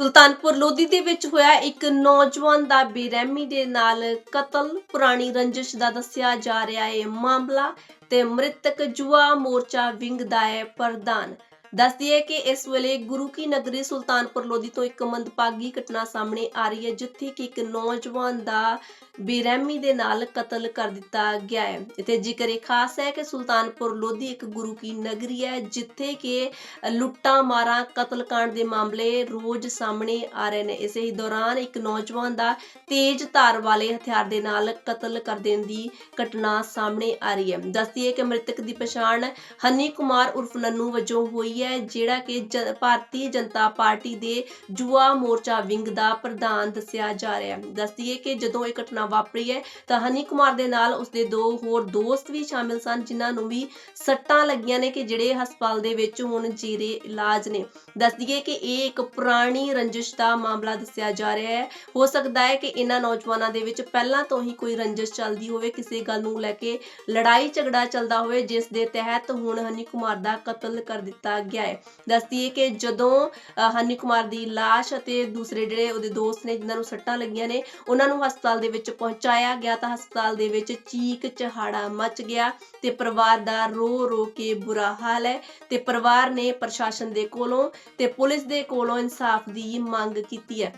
ਸੁਲਤਾਨਪੁਰ ਲੋਧੀ ਦੇ ਵਿੱਚ ਹੋਇਆ ਇੱਕ ਨੌਜਵਾਨ ਦਾ ਬੇਰਹਿਮੀ ਦੇ ਨਾਲ ਕਤਲ। ਪੁਰਾਣੀ ਰੰਜਿਸ਼ ਦਾ ਦੱਸਿਆ ਜਾ ਰਿਹਾ ਹੈ ਮਾਮਲਾ ਤੇ ਮ੍ਰਿਤਕ ਜੁਆ ਮੋਰਚਾ ਵਿੰਗ ਦਾ ਹੈ ਪ੍ਰਧਾਨ। ਦੱਸਦੀ ਹੈ ਕਿ ਇਸ ਵੇਲੇ ਗੁਰੂ ਕੀ ਨਗਰੀ ਸੁਲਤਾਨਪੁਰ ਲੋਧੀ ਤੋਂ ਇੱਕ ਮੰਦਭਾਗੀ ਘਟਨਾ ਸਾਹਮਣੇ ਆ ਰਹੀ ਹੈ, ਜਿੱਥੇ ਕਿ ਇੱਕ ਨੌਜਵਾਨ ਦਾ ਬੇਰਹਿਮੀ ਦੇ ਨਾਲ ਕਤਲ ਕਰ ਦਿੱਤਾ ਗਿਆ ਹੈ। ਇੱਥੇ ਜ਼ਿਕਰ ਇਹ ਖਾਸ ਹੈ ਕਿ ਸੁਲਤਾਨਪੁਰ ਲੋਧੀ ਇੱਕ ਗੁਰੂ ਕੀ ਨਗਰੀ ਹੈ, ਜਿੱਥੇ ਕਿ ਲੁੱਟਾਂ ਮਾਰਾਂ ਕਤਲकांड ਦੇ ਮਾਮਲੇ ਰੋਜ਼ ਸਾਹਮਣੇ ਆ ਰਹੇ ਨੇ। ਇਸੇ ਹੀ ਦੌਰਾਨ ਇੱਕ ਨੌਜਵਾਨ ਦਾ ਤੇਜ਼ ਧਾਰ ਵਾਲੇ ਹਥਿਆਰ ਦੇ ਨਾਲ ਕਤਲ ਕਰ ਦੇਣ ਦੀ ਘਟਨਾ ਸਾਹਮਣੇ ਆ ਰਹੀ ਹੈ। ਦੱਸਦੀ ਹੈ ਕਿ ਮ੍ਰਿਤਕ ਦੀ ਪਛਾਣ ਹਨੀ ਕੁਮਾਰ ਉਰਫ ਨੰਨੂ ਵਜੋਂ ਹੋਈ ਹੈ, ਜਿਹੜਾ ਕਿ ਜ- ਭਾਰਤੀ ਜਨਤਾ ਪਾਰਟੀ ਦੇ ਜੁਆ ਮੋਰਚਾ ਵਿੰਗ ਦਾ ਪ੍ਰਧਾਨ ਦੱਸਿਆ ਜਾ ਰਿਹਾ ਹੈ। ਦੱਸਦੀ ਕਿ ਜਦੋਂ ਇਹ ਘਟਨਾ ਵਾਪਰੀ ਹੈ, ਤਾਂ ਹਨੀ ਕੁਮਾਰ ਦੇ ਨਾਲ ਉਸਦੇ ਦੋ ਹੋਰ ਦੋਸਤ ਵੀ ਸ਼ਾਮਿਲ ਸਨ, ਜਿਨ੍ਹਾਂ ਨੂੰ ਵੀ ਸੱਟਾਂ ਲੱਗੀਆਂ ਨੇ ਕਿ ਜਿਹੜੇ ਹਸਪਤਾਲ ਦੇ ਵਿੱਚ ਹੁਣ ਜੀਰੇ ਇਲਾਜ ਨੇ। ਦੱਸਦੀਏ ਕਿ ਇਹ ਇੱਕ ਪੁਰਾਣੀ ਰੰਜਿਸ਼ ਦਾ ਮਾਮਲਾ ਦੱਸਿਆ ਜਾ ਰਿਹਾ ਹੈ। ਹੋ ਸਕਦਾ ਹੈ ਕਿ ਇਹਨਾਂ ਨੌਜਵਾਨਾਂ ਦੇ ਵਿੱਚ ਪਹਿਲਾਂ ਤੋਂ ਹੀ ਕੋਈ ਰੰਜਿਸ਼ ਚੱਲਦੀ ਹੋਵੇ, ਕਿਸੇ ਗੱਲ ਨੂੰ ਲੈ ਕੇ ਲੜਾਈ ਝਗੜਾ ਚੱਲਦਾ ਹੋਵੇ, ਜਿਸ ਦੇ ਤਹਿਤ ਹੁਣ ਹਨੀ ਕੁਮਾਰ ਦਾ ਕਤਲ ਕਰ ਦਿੱਤਾ ਗਿਆ ਹੈ। ਦੱਸਦੀ ਹੈ ਕਿ ਜਦੋਂ ਹਨੀ ਕੁਮਾਰ ਦੀ ਲਾਸ਼ ਅਤੇ ਦੂਸਰੇ ਜਿਹੜੇ ਉਹਦੇ ਦੋਸਤ ਨੇ ਜਿਨ੍ਹਾਂ ਨੂੰ ਸੱਟਾਂ ਲੱਗੀਆਂ ਨੇ, ਉਹਨਾਂ ਨੂੰ ਹਸਪਤਾਲ ਦੇ ਵਿੱਚ ਪਹੁੰਚਾਇਆ ਗਿਆ ਤਾਂ ਹਸਪਤਾਲ ਦੇ ਵਿੱਚ ਚੀਕ ਚਹਾੜਾ ਮਚ ਗਿਆ ਤੇ ਪਰਿਵਾਰ ਦਾ ਰੋ ਰੋ ਕੇ ਬੁਰਾ ਹਾਲ ਹੈ ਤੇ ਪਰਿਵਾਰ ਨੇ ਪ੍ਰਸ਼ਾਸਨ ਦੇ ਕੋਲੋਂ ਤੇ ਪੁਲਿਸ ਦੇ ਕੋਲੋਂ ਇਨਸਾਫ ਦੀ ਮੰਗ ਕੀਤੀ ਹੈ।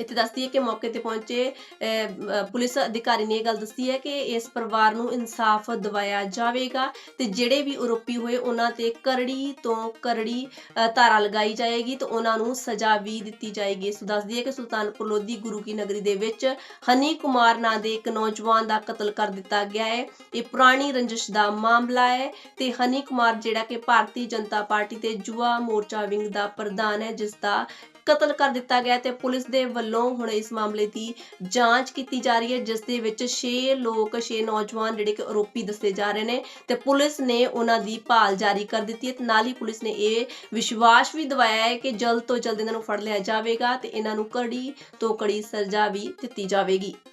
ਇੱਥੇ ਦੱਸਦੀ ਹੈ ਕਿ ਮੌਕੇ ਤੇ ਪਹੁੰਚੇ ਅਹ, ਪੁਲਿਸ ਅਧਿਕਾਰੀ ਨੇ ਇਹ ਗੱਲ ਦੱਸੀ ਹੈ ਕਿ ਇਸ ਪਰਿਵਾਰ ਨੂੰ ਇਨਸਾਫ ਦਿਵਾਇਆ ਜਾਵੇਗਾ ਤੇ ਜਿਹੜੇ ਵੀ ਆਰੋਪੀ ਹੋਏ ਉਹਨਾਂ ਤੇ ਕਰੜੀ ਤੋਂ ਕਰੜੀ ਧਾਰਾ ਲਗਾਈ ਜਾਏਗੀ ਤੇ ਉਹਨਾਂ ਨੂੰ ਸਜ਼ਾ ਵੀ ਦਿੱਤੀ ਜਾਏਗੀ। ਸੋ ਦੱਸਦੀ ਹੈ ਕਿ ਸੁਲਤਾਨਪੁਰ ਲੋਧੀ ਗੁਰੂ ਕੀ ਨਗਰੀ ਦੇ ਵਿੱਚ ਹਨੀ ਕੁਮਾਰ ਨਾਂ ਦੇ ਇੱਕ ਨੌਜਵਾਨ ਦਾ ਕਤਲ ਕਰ ਦਿੱਤਾ ਗਿਆ ਹੈ। ਇਹ ਪੁਰਾਣੀ ਰੰਜਿਸ਼ ਦਾ ਮਾਮਲਾ ਹੈ ਤੇ ਹਨੀ ਕੁਮਾਰ ਜਿਹੜਾ ਕਿ ਭਾਰਤੀ ਜਨਤਾ ਪਾਰਟੀ ਤੇ ਜੁਆ ਮੋਰਚਾ ਵਿੰਗ ਦਾ ਪ੍ਰਧਾਨ ਹੈ ਜਿਸ ਦਾ ਕਤਲ ਕਰ ਦਿੱਤਾ ਗਿਆ ਤੇ ਪੁਲਿਸ ਦੇ ਵੱਲੋਂ ਵੱਲੋਂ ਹੁਣ ਇਸ ਮਾਮਲੇ ਦੀ ਜਾਂਚ ਕੀਤੀ ਜਾ ਰਹੀ ਹੈ, ਜਿਸ ਦੇ ਵਿੱਚ 6 ਲੋਕ 6 ਨੌਜਵਾਨ ਜਿਹੜੇ ਕਿ ਆਰੋਪੀ ਦੱਸੇ ਜਾ ਰਹੇ ਨੇ ਤੇ ਪੁਲਿਸ ਨੇ ਉਹਨਾਂ ਦੀ ਭਾਲ ਜਾਰੀ ਕਰ ਦਿੱਤੀ ਹੈ ਤੇ ਨਾਲ ਹੀ ਪੁਲਿਸ ਨੇ ਇਹ ਵਿਸ਼ਵਾਸ ਵੀ ਦਿਵਾਇਆ ਹੈ ਕਿ ਜਲਦ ਤੋਂ ਜਲਦ ਇਹਨਾਂ ਨੂੰ ਫੜ ਲਿਆ ਜਾਵੇਗਾ ਤੇ ਇਹਨਾਂ ਨੂੰ ਕੜੀ ਤੋਂ ਕੜੀ ਸਜ਼ਾ ਵੀ ਦਿੱਤੀ ਜਾਵੇਗੀ।